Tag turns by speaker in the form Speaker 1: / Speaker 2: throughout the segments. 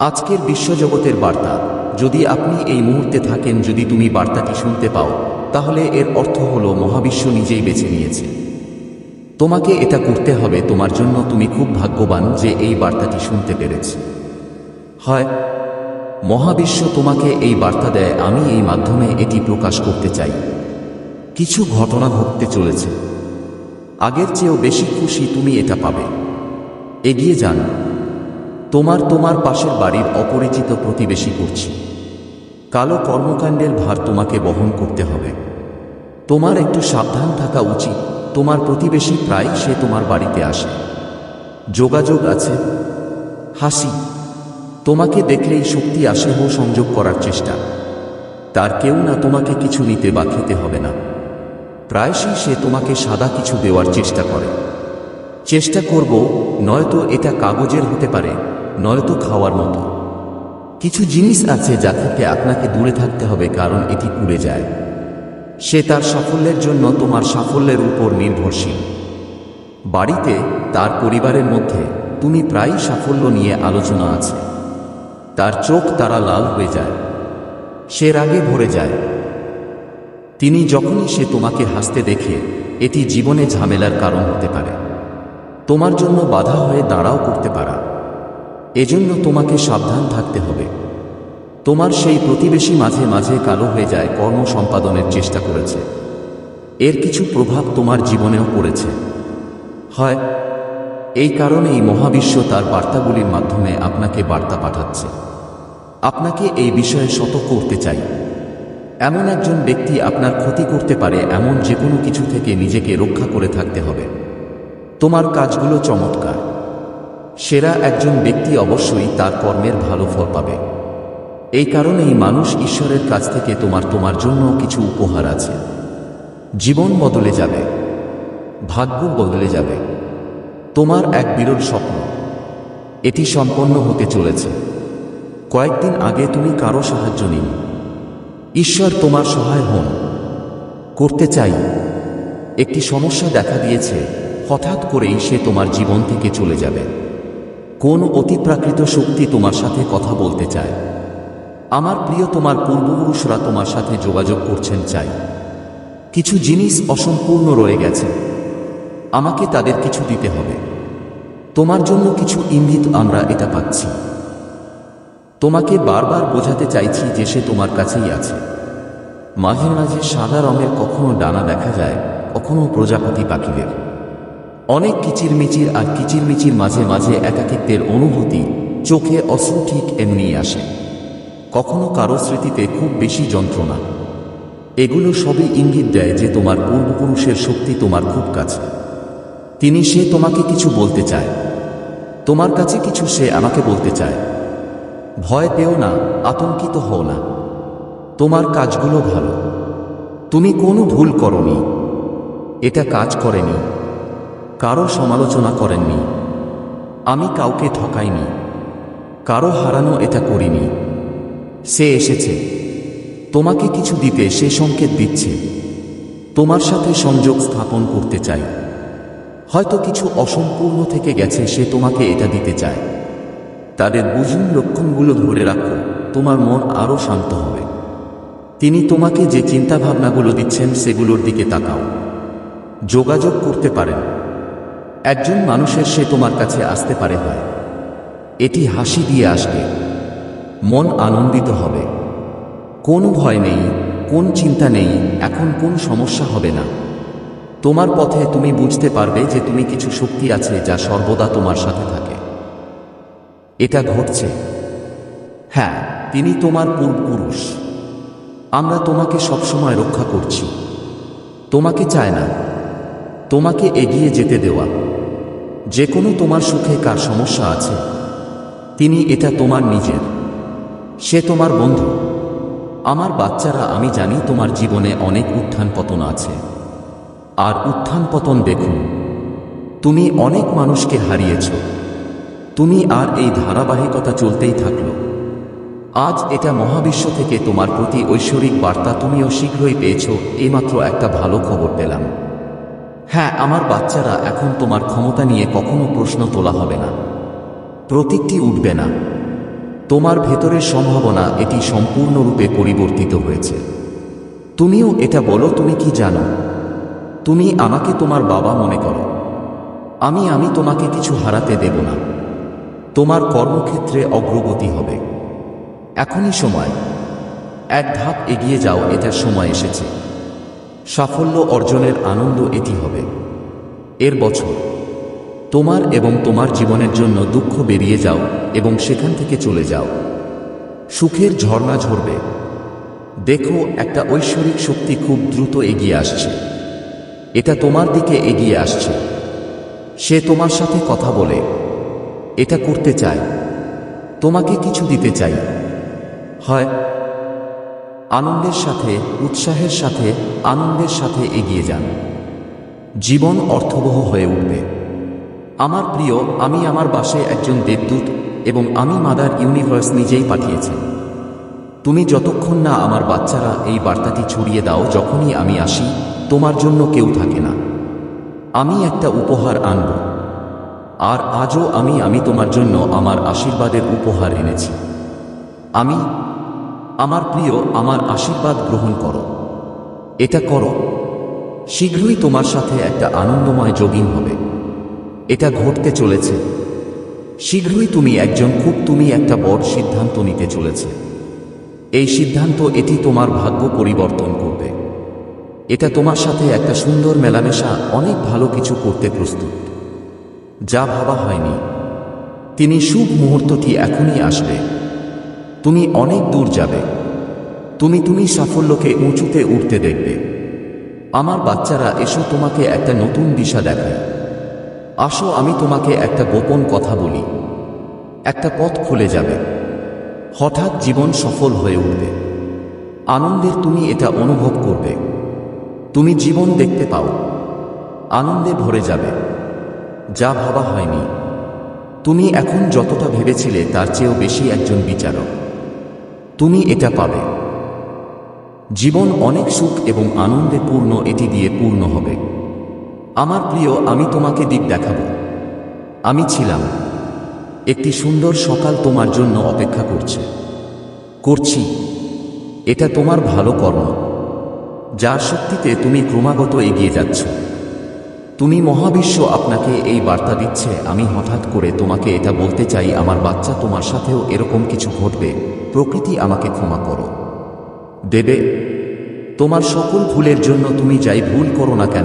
Speaker 1: আজকের বিশ্বজগতের বার্তা, যদি আপনি এই মুহূর্তে থাকেন, যদি তুমি বার্তাটি শুনতে পাও, তাহলে এর অর্থ হল মহাবিশ্ব নিজেই বেছে নিয়েছে। তোমাকে এটা করতে হবে, তোমার জন্য তুমি খুব ভাগ্যবান যে এই বার্তাটি শুনতে পেরেছি। হয়, মহাবিশ্ব তোমাকে এই বার্তা দেয়, আমি এই মাধ্যমে এটি প্রকাশ করতে চাই। কিছু ঘটনা ঘটতে চলেছে। আগের চেয়েও বেশি খুশি তুমি এটা পাবে। এগিয়ে যান। তোমার তোমার পাশের বাড়ির অপরিচিত প্রতিবেশী করছি। কালো কর্মকাণ্ডের ভার তোমাকে বহন করতে হবে। তোমার একটু সাবধান থাকা উচিত, তোমার প্রতিবেশী প্রায় সে তোমার বাড়িতে আসে। যোগাযোগ আছে। হাসি। তোমাকে দেখলেই শক্তি আসে ও সংযোগ করার চেষ্টা। তার কেউ না তোমাকে কিছু নিতে বা খেতে হবে না। প্রায়শই সে তোমাকে সাদা কিছু দেওয়ার চেষ্টা করে। চেষ্টা করব, নয়তো এটা কাগজের হতে পারে। নয়তো খাওয়ার মতো। কিছু জিনিস আছে যা থেকে আপনাকে দূরে থাকতে হবে, কারণ এটি পুড়ে যায়। সে তার সাফল্যের জন্য তোমার সাফল্যের উপর নির্ভরশীল। বাড়িতে, তার পরিবারের মধ্যে তুমি প্রায়ই সাফল্য নিয়ে আলোচনা আছে। তার চোখ তারা লাল হয়ে যায়। সে রাগে ভরে যায়। তিনি যখনই সে তোমাকে হাসতে দেখে, এটি জীবনে ঝামেলার কারণ হতে পারে। তোমার জন্য বাধা হয়ে দাঁড়াও করতে পারা। এজন্য তোমাকে সাবধান থাকতে হবে। তোমার সেই প্রতিবেশী মাঝে মাঝে কালো হয়ে যায় কর্ম সম্পাদনের চেষ্টা করেছে। এর কিছু প্রভাব তোমার জীবনেও পড়েছে। হয়, এই কারণেই মহাবিশ্ব তার বার্তাগুলির মাধ্যমে আপনাকে বার্তা পাঠাচ্ছে। আপনাকে এই বিষয়ে সতর্ক করতে চাই। এমন একজন ব্যক্তি আপনার ক্ষতি করতে পারে এমন যে কোনো কিছু থেকে নিজেকে রক্ষা করে থাকতে হবে। তোমার কাজগুলো চমৎকার। সেরা একজন ব্যক্তি অবশ্যই তার কর্মের ভালো ফল পাবে। এই কারণেই মানুষ ঈশ্বরের কাছ থেকে তোমার তোমার জন্য কিছু উপহার আছে। জীবন বদলে যাবে। ভাগ্য বদলে যাবে। তোমার এক বিরল স্বপ্ন। এটি সম্পন্ন হতে চলেছে। কয়েকদিন আগে তুমি কারও সাহায্য নিন। ঈশ্বর তোমার সহায় হন। করতে চাই। একটি সমস্যা দেখা দিয়েছে। হঠাৎ করেই সে তোমার জীবন থেকে চলে যাবে। কোন অতিপ্রাকৃত শক্তি তোমার সাথে কথা বলতে চায়? আমার প্রিয় তোমার পূর্বপুরুষরা তোমার সাথে যোগাযোগ করছেন চাই। কিছু জিনিস অসম্পূর্ণ রয়ে গেছে। আমাকে তাদের কিছু দিতে হবে। তোমার জন্য কিছু ইঙ্গিত আমরা এটা পাচ্ছি। তোমাকে বারবার বোঝাতে চাইছি যে সে তোমার কাছেই আছে। মাঝে মাঝে সাদা রঙের কখনো ডানা দেখা যায়, কখনো প্রজাপতি পাখিদের। অনেক কিচিরমিচির আর কিচিরমিচির মাঝে মাঝে একাকিত্বের অনুভূতি চোখে অশ্রু ঠিক এমনি আসে। কখনো কারও স্মৃতিতে খুব বেশি যন্ত্রণা। এগুলো সবই ইঙ্গিত দেয় যে তোমার পূর্বপুরুষের শক্তি তোমার খুব কাছে। তিনি সে তোমাকে কিছু বলতে চায়। তোমার কাছে কিছু সে আমাকে বলতে চায়। ভয় পেও না, আতঙ্কিত হও না। তোমার কাজগুলো ভালো। তুমি কোনো ভুল করনি। এটা কাজ করেনি। কারও সমালোচনা করেননি। আমি কাউকে ঠকাইনি। কারও হারানো এটা করিনি। সে এসেছে। তোমাকে কিছু দিতে সে সংকেত দিচ্ছে। তোমার সাথে সংযোগ স্থাপন করতে চাই। হয়তো কিছু অসম্পূর্ণ থেকে গেছে, সে তোমাকে এটা দিতে চায়। তাদের বুঝুন লক্ষণগুলো ধরে রাখো। তোমার মন আরও শান্ত হবে। তিনি তোমাকে যে চিন্তাভাবনাগুলো দিচ্ছেন, সেগুলোর দিকে তাকাও। যোগাযোগ করতে পারেন। একজন মানুষের সে তোমার কাছে আসতে পারে হয়। এটি হাসি দিয়ে আসবে। মন আনন্দিত হবে। কোন ভয় নেই, কোন চিন্তা নেই, এখন কোন সমস্যা হবে না। তোমার পথে তুমি বুঝতে পারবে যে তুমি কিছু শক্তি আছে যা সর্বদা তোমার সাথে থাকে। এটা ঘটছে। হ্যাঁ তিনি তোমার পূর্বপুরুষ। আমরা তোমাকে সবসময় রক্ষা করছি। তোমাকে চায় না। তোমাকে এগিয়ে যেতে দেওয়া। যে কোনো তোমার সুখে কার সমস্যা আছে, তিনি এটা তোমার নিজের। সে তোমার বন্ধু। আমার বাচ্চারা, আমি জানি তোমার জীবনে অনেক উত্থান পতন আছে। আর উত্থান পতন দেখুন, তুমি অনেক মানুষকে হারিয়েছ। তুমি আর এই ধারাবাহিকতা চলতেই থাকল। আজ এটা মহাবিশ্ব থেকে তোমার প্রতি ঐশ্বরিক বার্তা তুমিও শীঘ্রই পেয়েছ, এইমাত্র একটা ভালো খবর পেলাম। হ্যাঁ আমার বাচ্চারা এখন তোমার ক্ষমতা নিয়ে কখনো প্রশ্ন তোলা হবে না। প্রতীকটি উঠবে না। তোমার ভেতরের সম্ভাবনা এটি সম্পূর্ণরূপে পরিবর্তিত হয়েছে। তুমিও এটা বলো, তুমি কি জানো? তুমি আমাকে তোমার বাবা মনে করো। আমি আমি তোমাকে কিছু হারাতে দেব না। তোমার কর্মক্ষেত্রে অগ্রগতি হবে। এখনই সময়। এক ধাপ এগিয়ে যাও এটার সময় এসেছে। সাফল্য অর্জনের আনন্দ এটি হবে। এর বছর, তোমার এবং তোমার জীবনের জন্য দুঃখ বেরিয়ে যাও এবং সেখান থেকে চলে যাও। সুখের ঝর্ণা ঝরবে। দেখো, একটা ঐশ্বরিক শক্তি খুব দ্রুত এগিয়ে আসছে। এটা তোমার দিকে এগিয়ে আসছে। সে তোমার সাথে কথা বলে। এটা করতে চায়। তোমাকে কিছু দিতে চাই। হয় আনন্দের সাথে, উৎসাহের সাথে, আনন্দের সাথে এগিয়ে যান। জীবন অর্থবহ হয়ে উঠবে। আমার প্রিয়, আমি আমার বাসায় একজন দেবদূত এবং আমি মাদার ইউনিভার্স নিজেই পাঠিয়েছি। তুমি যতক্ষণ না আমার বাচ্চারা এই বার্তাটি ছড়িয়ে দাও, যখনই আমি আসি, তোমার জন্য কেউ থাকে না। আমি একটা উপহার আনব। আর আজও আমি আমি তোমার জন্য আমার আশীর্বাদের উপহার এনেছি। আমি আমার প্রিয়, আমার আশীর্বাদ গ্রহণ করো। এটা করো। শীঘ্রই তোমার সাথে একটা আনন্দময় যোগিন হবে। এটা ঘটতে চলেছে। শীঘ্রই তুমি একজন, খুব তুমি একটা বড় সিদ্ধান্ত নিতে চলেছে। এই সিদ্ধান্ত, এটি তোমার ভাগ্য পরিবর্তন করবে। এটা তোমার সাথে একটা সুন্দর মেলামেশা, অনেক ভালো কিছু করতে প্রস্তুত। যা ভাবা হয়নি। তিনি শুভ মুহূর্তটি এখনই আসবে। তুমি অনেক দূর যাবে। তুমি তুমি সাফল্যকে উঁচুতে উঠতে দেখবে। আমার বাচ্চারা এসো তোমাকে একটা নতুন দিশা দেখায়। আসো আমি তোমাকে একটা গোপন কথা বলি। একটা পথ খুলে যাবে। হঠাৎ জীবন সফল হয়ে উঠবে। আনন্দের তুমি এটা অনুভব করবে। তুমি জীবন দেখতে পাও। আনন্দে ভরে যাবে। যা ভাবা হয়নি। তুমি এখন যতটা ভেবেছিলে তার চেয়েও বেশি একজন বিচারক। তুমি এটা পাবে। জীবন অনেক সুখ এবং আনন্দে পূর্ণ, এটি দিয়ে পূর্ণ হবে। আমার প্রিয়, আমি তোমাকে দিক দেখাবো। আমি ছিলাম। একটি সুন্দর সকাল তোমার জন্য অপেক্ষা করছে। করছি। এটা তোমার ভালো কর্ম। যার শক্তিতে তুমি ক্রমাগত এগিয়ে যাচ্ছ। তুমি মহাবিশ্ব আপনাকে এই বার্তা দিচ্ছে, আমি হঠাৎ করে তোমাকে এটা বলতে চাই, আমার বাচ্চা তোমার সাথেও এরকম কিছু ঘটবে, প্রকৃতি আমাকে ক্ষমা করো। দেবে, তোমার সকল ভুলের জন্য তুমি যাই ভুল করো না কেন,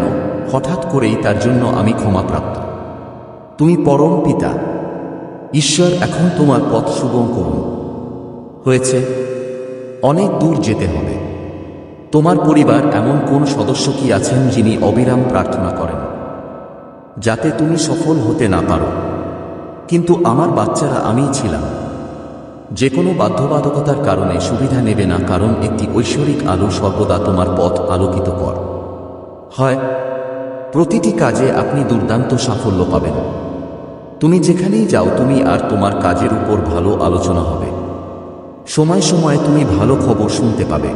Speaker 1: হঠাৎ করেই তার জন্য আমি ক্ষমাপ্রাপ্ত। তুমি পরম পিতা, ঈশ্বর এখন তোমার পথ সুগম করুন। হয়েছে, অনেক দূর যেতে হবে। তোমার পরিবার এমন কোন সদস্য কি আছেন যিনি অবিরাম প্রার্থনা করেন? যাতে তুমি সফল হতে না পারো। কিন্তু আমার বাচ্চারা আমিই ছিলাম। যে কোনো বাধ্যবাধকতার কারণে সুবিধা নেবে না কারণ একটি ঐশ্বরিক আলো সর্বদা তোমার পথ আলোকিত কর। হয়, প্রতিটি কাজে আপনি দুর্দান্ত সাফল্য পাবেন। তুমি যেখানেই যাও, তুমি আর তোমার কাজের উপর ভালো আলোচনা হবে। সময় সময় তুমি ভালো খবর শুনতে পাবে।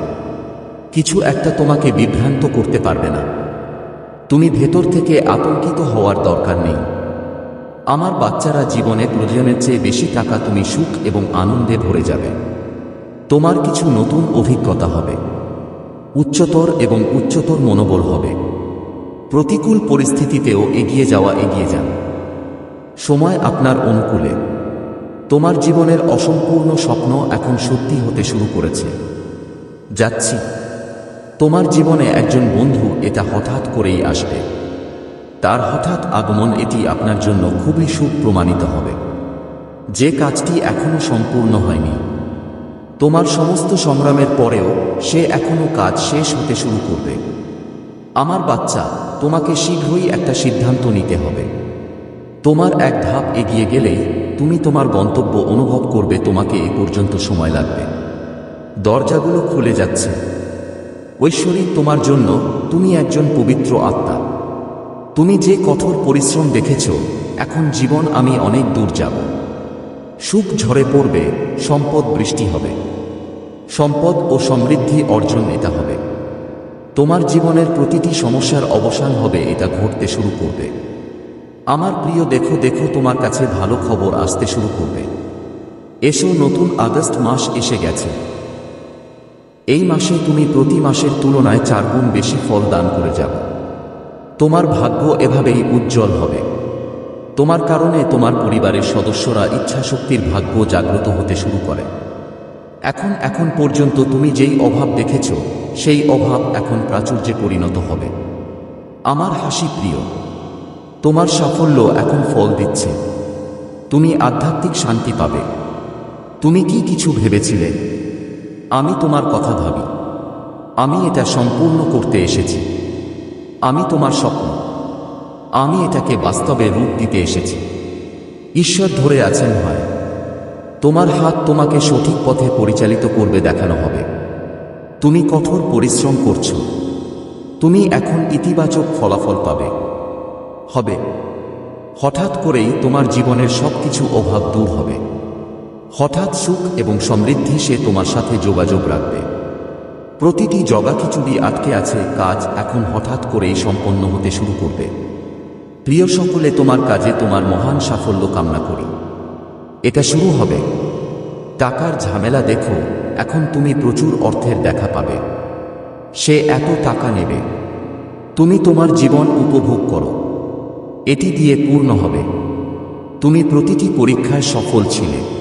Speaker 1: কিছু একটা তোমাকে বিভ্রান্ত করতে পারবে না। তুমি ভেতর থেকে আতঙ্কিত হওয়ার দরকার নেই। আমার বাচ্চারা জীবনে প্রয়োজনের চেয়ে বেশি টাকা তুমি সুখ এবং আনন্দে ভরে যাবে। তোমার কিছু নতুন অভিজ্ঞতা হবে। উচ্চতর এবং উচ্চতর মনোবল হবে। প্রতিকূল পরিস্থিতিতেও এগিয়ে যাওয়া এগিয়ে যান। সময় আপনার অনুকূলে। তোমার জীবনের অসম্পূর্ণ স্বপ্ন এখন সত্যি হতে শুরু করেছে। যাচ্ছি। তোমার জীবনে একজন বন্ধু এটা হঠাৎ করেই আসবে। তার হঠাৎ আগমন এটি আপনার জন্য খুবই সুখ প্রমাণিত হবে। যে কাজটি এখনও সম্পূর্ণ হয়নি। তোমার সমস্ত সংগ্রামের পরেও সে এখনও কাজ শেষ হতে শুরু করবে। আমার বাচ্চা, তোমাকে শীঘ্রই একটা সিদ্ধান্ত নিতে হবে। তোমার এক ধাপ এগিয়ে গেলেই তুমি তোমার গন্তব্য অনুভব করবে, তোমাকে এ পর্যন্ত সময় লাগবে। দরজাগুলো খুলে যাচ্ছে। ঐশ্বরিক তোমার জন্য তুমি একজন পবিত্র আত্মা। তুমি যে কঠোর পরিশ্রম দেখেছ, এখন জীবন আমি অনেক দূর যাব। সুখ ঝরে পড়বে, সম্পদ বৃষ্টি হবে। সম্পদ ও সমৃদ্ধি অর্জন এটা হবে। তোমার জীবনের প্রতিটি সমস্যার অবসান হবে এটা ঘটতে শুরু করবে। আমার প্রিয়, দেখো দেখো, তোমার কাছে ভালো খবর আসতে শুরু করবে। এসো, নতুন আগস্ট মাস এসে গেছে। এই মাসে তুমি প্রতি মাসের তুলনায় চার গুণ বেশি ফল দান করে যাবে। তোমার ভাগ্য এভাবেই উজ্জ্বল হবে। তোমার কারণে তোমার পরিবারের সদস্যরা ইচ্ছাশক্তির ভাগ্য জাগ্রত হতে শুরু করে। এখন এখন পর্যন্ত তুমি যেই অভাব দেখেছ, সেই অভাব এখন প্রাচুর্যে পরিণত হবে। আমার হাসি প্রিয়, তোমার সাফল্য এখন ফল দিচ্ছে। তুমি আধ্যাত্মিক শান্তি পাবে। তুমি কি কিছু ভেবেছিলে? আমি তোমার কথা ভাবি। আমি এটা সম্পূর্ণ করতে এসেছি। আমি তোমার স্বপ্ন। আমি এটাকে বাস্তবে রূপ দিতে এসেছি। ঈশ্বর ধরে আছেন হয় তোমার হাত তোমাকে সঠিক পথে পরিচালিত করবে দেখানো হবে। তুমি কঠোর পরিশ্রম করছ। তুমি এখন ইতিবাচক ফলাফল পাবে। হবে। হঠাৎ করেই তোমার জীবনের সবকিছু অভাব দূর হবে। হঠাৎ সুখ এবং সমৃদ্ধি সে তোমার সাথে যোগাযোগ রাখবে। প্রতিটি জগা খিচুড়ি আটকে আছে, কাজ এখন হঠাৎ করেই সম্পন্ন হতে শুরু করবে। প্রিয় সকলে, তোমার কাজে তোমার মহান সাফল্য কামনা করি। এটা শুরু হবে। টাকার ঝামেলা দেখো, এখন তুমি প্রচুর অর্থের দেখা পাবে। সে এত টাকা নেবে। তুমি তোমার জীবন উপভোগ করো। এটি দিয়ে পূর্ণ হবে। তুমি প্রতিটি পরীক্ষায় সফল ছিলে।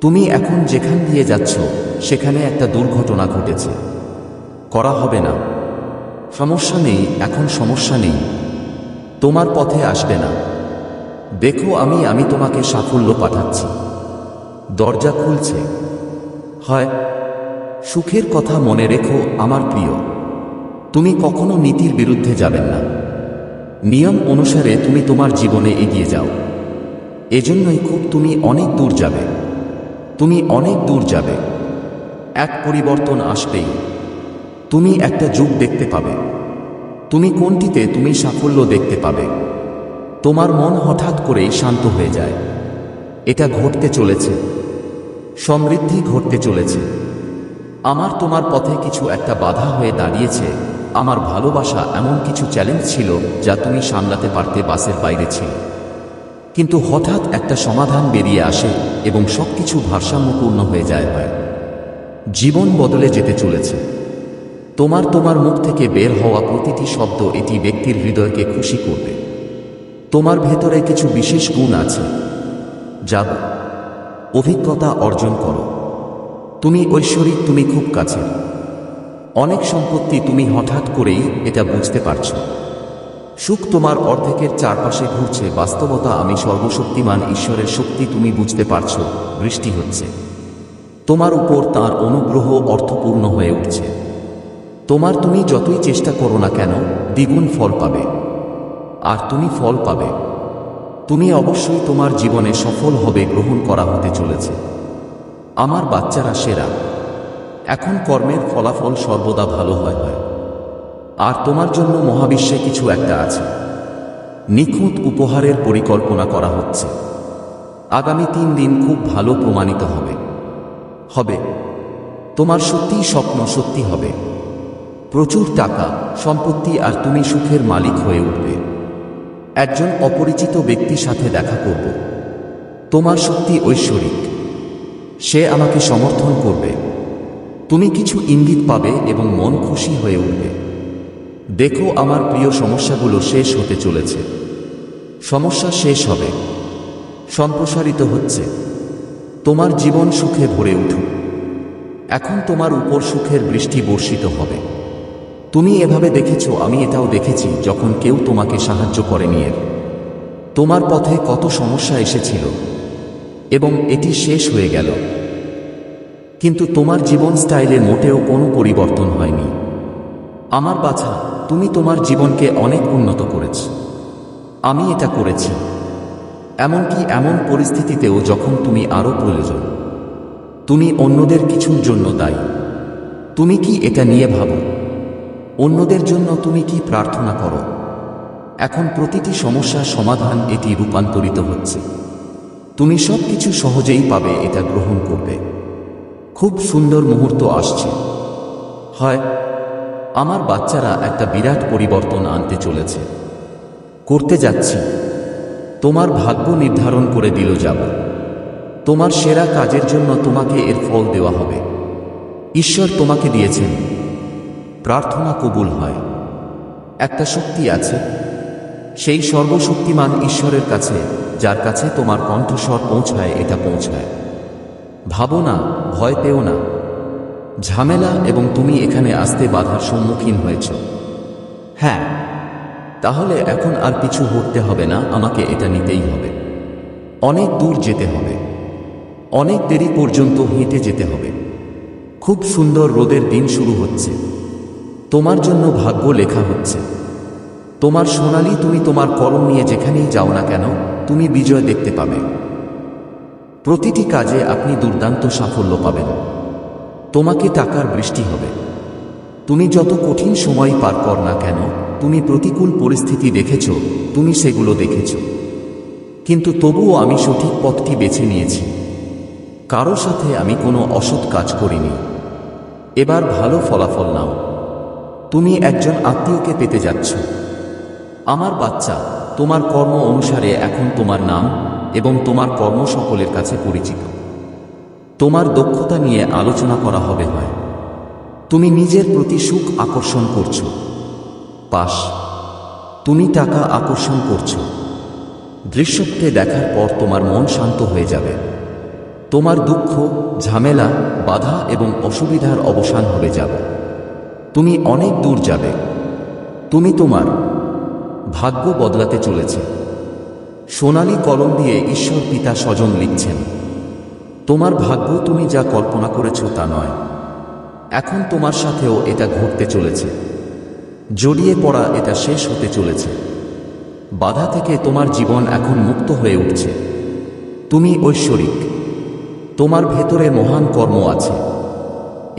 Speaker 1: তুমি এখন যেখান দিয়ে যাচ্ছ, সেখানে একটা দুর্ঘটনা ঘটেছে। করা হবে না। সমস্যা নেই, এখন সমস্যা নেই। তোমার পথে আসবে না। দেখো আমি আমি তোমাকে সাফল্য পাঠাচ্ছি। দরজা খুলছে। হয়, সুখের কথা মনে রেখো, আমার প্রিয়। তুমি কখনো নীতির বিরুদ্ধে যাবেন না। নিয়ম অনুসারে তুমি তোমার জীবনে এগিয়ে যাও। এজন্যই খুব তুমি অনেক দূর যাবে। তুমি অনেক দূর যাবে। এক পরিবর্তন আসবেই। তুমি একটা যুগ দেখতে পাবে। তুমি কোনটিতে তুমি সাফল্য দেখতে পাবে। তোমার মন হঠাৎ করেই শান্ত হয়ে যায়। এটা ঘটতে চলেছে। সমৃদ্ধি ঘটতে চলেছে। আমার তোমার পথে কিছু একটা বাধা হয়ে দাঁড়িয়েছে। আমার ভালোবাসা এমন কিছু চ্যালেঞ্জ ছিল যা তুমি সামলাতে পারতে বাসের বাইরে ছিল। কিন্তু হঠাৎ একটা সমাধান বেরিয়ে আসে এবং সবকিছু ভারসাম্যপূর্ণ হয়ে যায় হয়। জীবন বদলে যেতে চলেছে। তোমার তোমার মুখ থেকে বের হওয়া প্রতিটি শব্দ এটি ব্যক্তির হৃদয়কে খুশি করবে। তোমার ভেতরে কিছু বিশেষ গুণ আছে। যা অভিজ্ঞতা অর্জন করো। তুমি ঐশ্বরিক, তুমি খুব কাছে অনেক সম্পত্তি তুমি হঠাৎ করেই এটা বুঝতে পারছ। সুখ তোমার অর্ধেকের চারপাশে ঘুরছে। বাস্তবতা, আমি সর্বশক্তিমান ঈশ্বরের শক্তি, তুমি বুঝতে পারছ, বৃষ্টি হচ্ছে। তোমার উপর তার অনুগ্রহ অর্থপূর্ণ হয়ে উঠছে। তোমার তুমি যতই চেষ্টা করো না কেন, দ্বিগুণ ফল পাবে। আর তুমি ফল পাবে। তুমি অবশ্যই তোমার জীবনে সফল হবে, গ্রহণ করা হতে চলেছে। আমার বাচ্চারা সেরা। এখন কর্মের ফলাফল সর্বদা ভালো হয় হয়। আর তোমার জন্য মহাবিশ্বে কিছু একটা আছে। নিখুঁত উপহারের পরিকল্পনা করা হচ্ছে। আগামী তিন দিন খুব ভালো প্রমাণিত হবে। হবে। তোমার সত্যিই স্বপ্ন সত্যি হবে। প্রচুর টাকা, সম্পত্তি আর তুমি সুখের মালিক হয়ে উঠবে। একজন অপরিচিত ব্যক্তির সাথে দেখা করব। তোমার সত্যি ঐশ্বরিক। সে আমাকে সমর্থন করবে। তুমি কিছু ইঙ্গিত পাবে এবং মন খুশি হয়ে উঠবে। দেখো আমার প্রিয় সমস্যাগুলো শেষ হতে চলেছে। সমস্যা শেষ হবে। সম্প্রসারিত হচ্ছে। তোমার জীবন সুখে ভরে উঠুক। এখন তোমার উপর সুখের বৃষ্টি বর্ষিত হবে। তুমি এভাবে দেখেছ, আমি এটাও দেখেছি, যখন কেউ তোমাকে সাহায্য করেনি এর তোমার পথে কত সমস্যা এসেছিল। এবং এটি শেষ হয়ে গেল। কিন্তু তোমার জীবন স্টাইলে মোটেও কোনো পরিবর্তন হয়নি। আমার বাছা, তুমি তোমার জীবনকে অনেক উন্নত করেছ। আমি এটা করেছি। এমনকি এমন পরিস্থিতিতেও যখন তুমি আরও প্রয়োজন। তুমি অন্যদের কিছুর জন্য দায়ী। তুমি কি এটা নিয়ে ভাবো? অন্যদের জন্য তুমি কি প্রার্থনা করো? এখন প্রতিটি সমস্যার সমাধান এটি রূপান্তরিত হচ্ছে। তুমি সব কিছু সহজেই পাবে, এটা গ্রহণ করবে। খুব সুন্দর মুহূর্ত আসছে। হয় আমার বাচ্চারা একটা বিরাট পরিবর্তন আনতে চলেছে। করতে যাচ্ছি। তোমার ভাগ্য নির্ধারণ করে দিল যাব। তোমার সেরা কাজের জন্য তোমাকে এর ফল দেওয়া হবে। ঈশ্বর তোমাকে দিয়েছেন। প্রার্থনা কবুল হয়। একটা শক্তি আছে। সেই সর্বশক্তিমান ঈশ্বরের কাছে, যার কাছে তোমার কণ্ঠস্বর পৌঁছায়, এটা পৌঁছায়। ভাবো না, ভয় পেও না। ঝামেলা এবং তুমি এখানে আসতে বাধার সম্মুখীন হয়েছ। হ্যাঁ তাহলে এখন আর কিছু হতে হবে না, আমাকে এটা নিতেই হবে। অনেক দূর যেতে হবে। অনেক দেরি পর্যন্ত হেঁটে যেতে হবে। খুব সুন্দর রোদের দিন শুরু হচ্ছে। তোমার জন্য ভাগ্য লেখা হচ্ছে। তোমার সোনালি, তুমি তোমার কর্ম নিয়ে যেখানেই যাও না কেন, তুমি বিজয় দেখতে পাবে। প্রতিটি কাজে আপনি দুর্দান্ত সাফল্য পাবেন। তোমাকে টাকার বৃষ্টি হবে। তুমি যত কঠিন সময় পার কর না কেন, তুমি প্রতিকূল পরিস্থিতি দেখেছ, তুমি সেগুলো দেখেছ। কিন্তু তবুও আমি সঠিক পথটি বেছে নিয়েছি। কারও সাথে আমি কোনো অসৎ কাজ করিনি। এবার ভালো ফলাফল নাও। তুমি একজন আত্মীয়কে পেতে যাচ্ছ। আমার বাচ্চা, তোমার কর্ম অনুসারে এখন তোমার নাম এবং তোমার কর্ম সকলের কাছে পরিচিত। তোমার দক্ষতা নিয়ে আলোচনা করা হবে হয়। তুমি নিজের প্রতি সুখ আকর্ষণ করছ। পাশ, তুমি টাকা আকর্ষণ করছ। দৃশ্যকে দেখার পর তোমার মন শান্ত হয়ে যাবে। তোমার দুঃখ, ঝামেলা, বাধা এবং অসুবিধার অবসান হবে যাবে। তুমি অনেক দূর যাবে। তুমি তোমার ভাগ্য বদলাতে চলেছে। সোনালি কলম দিয়ে ঈশ্বর পিতা স্বজন লিখছেন তোমার ভাগ্য তুমি যা কল্পনা করেছ তা নয়। এখন তোমার সাথেও এটা ঘটতে চলেছে। জড়িয়ে পড়া এটা শেষ হতে চলেছে। বাধা থেকে তোমার জীবন এখন মুক্ত হয়ে উঠছে। তুমি ঐশ্বরিক। তোমার ভেতরে মহান কর্ম আছে।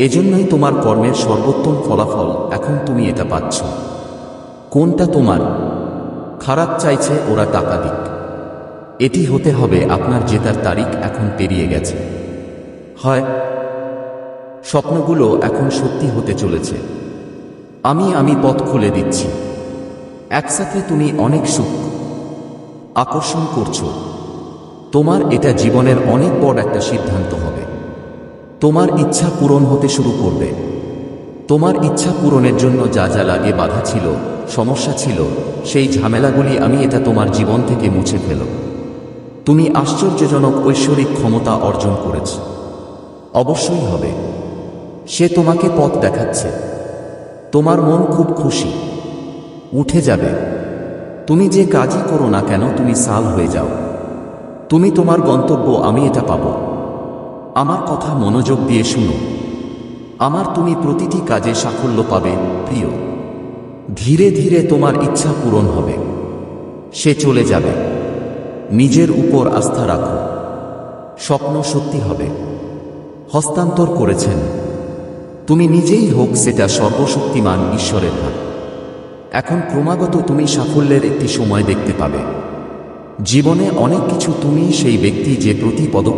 Speaker 1: এজন্যই তোমার কর্মের সর্বোত্তম ফলাফল এখন তুমি এটা পাচ্ছ। কোনটা তোমার? খারাপ চাইছে ওরা টাকা দিক। এটি হতে হবে আপনার জেতার তারিখ এখন পেরিয়ে গেছে। হয়, স্বপ্নগুলো এখন সত্যি হতে চলেছে। আমি আমি পথ খুলে দিচ্ছি। একসাথে তুমি অনেক সুখ আকর্ষণ করছ। তোমার এটা জীবনের অনেক বড় একটা সিদ্ধান্ত হবে। তোমার ইচ্ছা পূরণ হতে শুরু করবে। তোমার ইচ্ছা পূরণের জন্য যা যা লাগে বাধা ছিল, সমস্যা ছিল, সেই ঝামেলাগুলি আমি এটা তোমার জীবন থেকে মুছে ফেলো। তুমি আশ্চর্যজনক ঐশ্বরিক ক্ষমতা অর্জন করেছ। অবশ্যই হবে। সে তোমাকে পথ দেখাচ্ছে। তোমার মন খুব খুশি। উঠে যাবে। তুমি যে কাজই করো না কেন, তুমি সাল হয়ে যাও। তুমি তোমার গন্তব্য, আমি এটা পাব। আমার কথা মনোযোগ দিয়ে শুনো। আমার তুমি প্রতিটি কাজে সাফল্য পাবে, প্রিয়। ধীরে ধীরে তোমার ইচ্ছা পূরণ হবে। সে চলে যাবে। নিজের উপর আস্থা রাখো। স্বপ্ন সত্যি হবে। হস্তান্তর করেছেন। তুমি নিজেই হোক সেটা সর্বশক্তিমান ঈশ্বরের হাত। এখন ক্রমাগত তুমি সাফল্যের একটি সময় দেখতে পাবে। জীবনে অনেক কিছু তুমি সেই ব্যক্তি যে প্রতি পদক্ষেপ